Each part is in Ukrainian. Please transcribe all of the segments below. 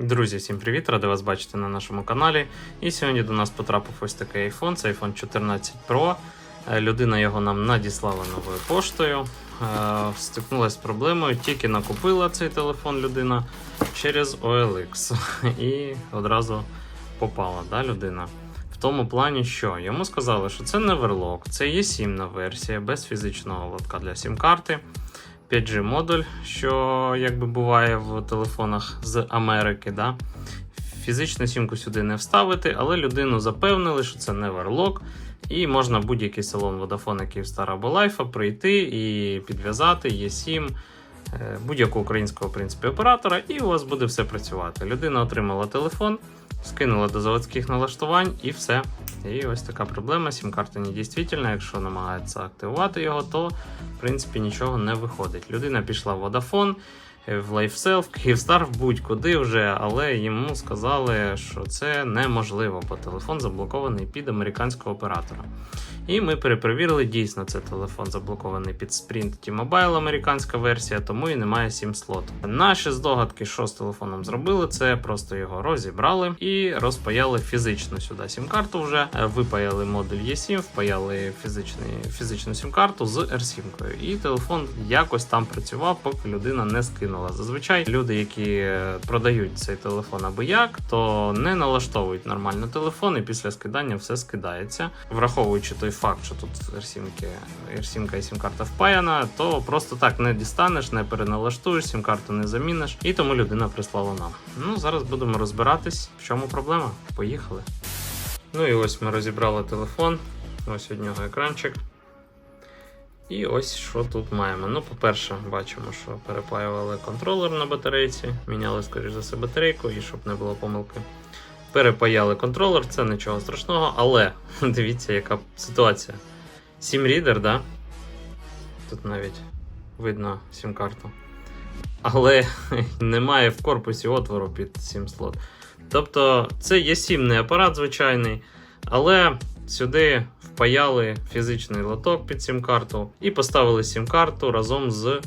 Друзі, всім привіт! Радий вас бачити на нашому каналі. І сьогодні до нас потрапив ось такий iPhone, це iPhone 14 Pro. Е, Людина його нам надіслала новою поштою. Е, Стикнулася з проблемою, тільки накупила цей телефон людина через OLX. І одразу попала да, людина. В тому плані, що йому сказали, що це не верлок, це є сімна версія без фізичного лотка для сім-карти. 5G модуль, що якби буває в телефонах з Америки. Да? Фізичну сімку сюди не вставити, але людину запевнили, що це не верлок, і можна будь-який салон Vodafone Kyivstar або Лайфа прийти і підв'язати Є7 е, будь-якого українського в принципі, оператора, і у вас буде все працювати. Людина отримала телефон, скинула до заводських налаштувань і все. І ось така проблема. Сім-карта не дійсна. Якщо намагається активувати його, то в принципі нічого не виходить. Людина пішла в Vodafone, е, в LifeSell, в Kyivstar, в будь-куди вже, але йому сказали, що це неможливо, бо телефон заблокований під американського оператора. І ми перепровірили, дійсно, це телефон заблокований під Sprint T-Mobile, американська версія, тому і немає 7 слот. Наші здогадки, що з телефоном зробили, це просто його розібрали і розпаяли фізично сюди сім-карту вже. Випаяли модуль E7, впаяли фізичний, фізичну сім-карту з R7. І телефон якось там працював, поки людина не скинула. Зазвичай люди, які продають цей телефон або як, то не налаштовують нормально телефон, і після скидання все скидається. Враховуючи той факт, що тут R7, R7 і сім-карта впаяна, то просто так не дістанеш, не переналаштуєш, сім-карту не заміниш, і тому людина прислала нам. Ну, зараз будемо розбиратись, в чому проблема. Поїхали. Ну і ось ми розібрали телефон. Ось від нього екранчик. І ось що тут маємо. Ну, по-перше, бачимо, що перепаювали контролер на батарейці, міняли, скоріш за все, батарейку, і щоб не було помилки. Перепаяли контролер, це нічого страшного, але дивіться, яка ситуація. Сім-рідер, да? Тут навіть видно сім-карту. Але немає в корпусі отвору під сім слот. Тобто це є сімний апарат звичайний, але сюди впаяли фізичний лоток під сім-карту і поставили сім-карту разом з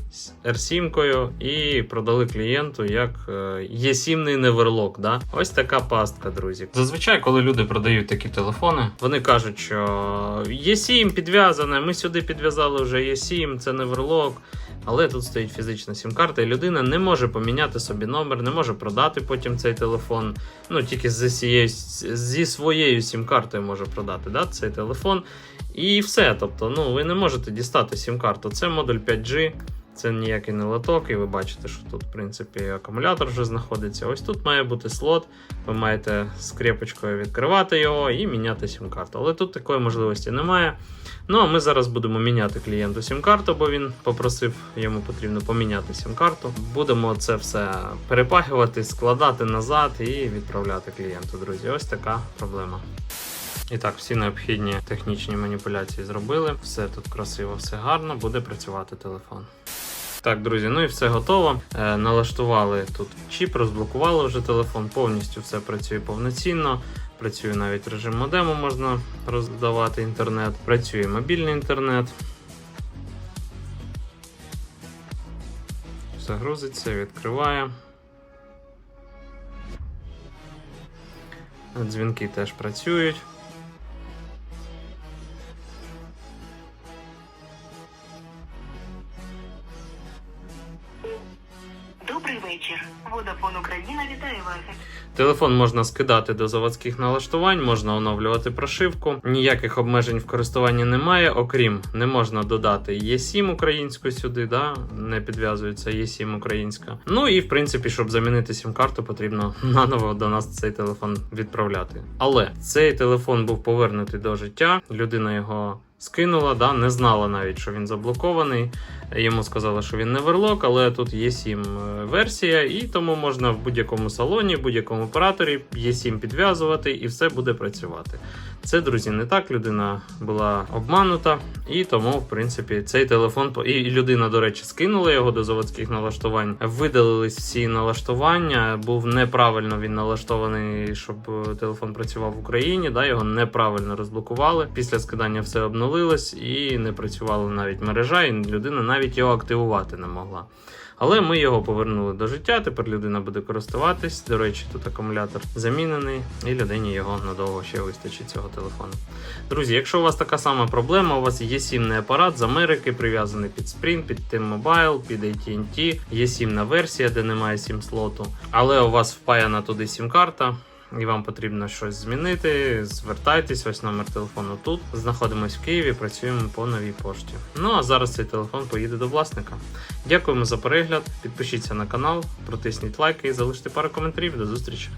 R7 і продали клієнту як е, є сімний неверлок. Да? Ось така пастка, друзі. Зазвичай, коли люди продають такі телефони, вони кажуть, що є 7 підв'язане, ми сюди підв'язали вже є 7 це неверлок. Але тут стоїть фізична сім-карта, і людина не може поміняти собі номер, не може продати потім цей телефон. Ну, тільки зі, зі своєю сім-картою може продати да, цей телефон. І все. Тобто, ну, ви не можете дістати сім-карту. Це модуль 5G, це ніякий не лоток, і ви бачите, що тут, в принципі, акумулятор вже знаходиться. Ось тут має бути слот. Ви маєте скрепочкою відкривати його і міняти сім-карту. Але тут такої можливості немає. Ну, а ми зараз будемо міняти клієнту сім-карту, бо він попросив, йому потрібно поміняти сім-карту. Будемо це все перепахувати, складати назад і відправляти клієнту, друзі. Ось така проблема. І так, всі необхідні технічні маніпуляції зробили. Все тут красиво, все гарно, буде працювати телефон. Так, друзі, ну і все готово. Е, налаштували тут чіп, розблокували вже телефон, повністю все працює повноцінно. Працює навіть режим модему, можна роздавати інтернет. Працює мобільний інтернет. Все грузиться, відкриває. Дзвінки теж працюють. Вечір. Водафон Україна вітає вас. Телефон можна скидати до заводських налаштувань, можна оновлювати прошивку. Ніяких обмежень в користуванні немає, окрім не можна додати Є7 українську сюди, да? не підв'язується Є7 українська. Ну і в принципі, щоб замінити сім-карту, потрібно наново до нас цей телефон відправляти. Але цей телефон був повернутий до життя. Людина його скинула, да? не знала навіть, що він заблокований. Йому сказали, що він не верлок, але тут є 7 версія, і тому можна в будь-якому салоні, будь-якому операторі є 7 підв'язувати і все буде працювати. Це, друзі, не так. Людина була обманута, і тому, в принципі, цей телефон і людина, до речі, скинула його до заводських налаштувань. Видалились всі налаштування. Був неправильно він налаштований, щоб е, телефон працював в Україні. Да, його неправильно розблокували. Після скидання все обнулилось і не працювала навіть мережа, і людина навіть його активувати не могла. Але ми його повернули до життя. Тепер людина буде користуватись. До речі, тут акумулятор замінений, і людині його надовго ще вистачить цього телефону. Друзі, якщо у вас така сама проблема, у вас є сімний апарат з Америки, прив'язаний під Sprint, під T-Mobile, під AT&T, є сімна версія, де немає сім слоту, але у вас впаяна туди сім-карта. І вам потрібно щось змінити, звертайтесь, ось номер телефону тут. Знаходимось в Києві, працюємо по новій пошті. Ну а зараз цей телефон поїде до власника. Дякуємо за перегляд. Підпишіться на канал, протисніть лайки і залиште пару коментарів. До зустрічі!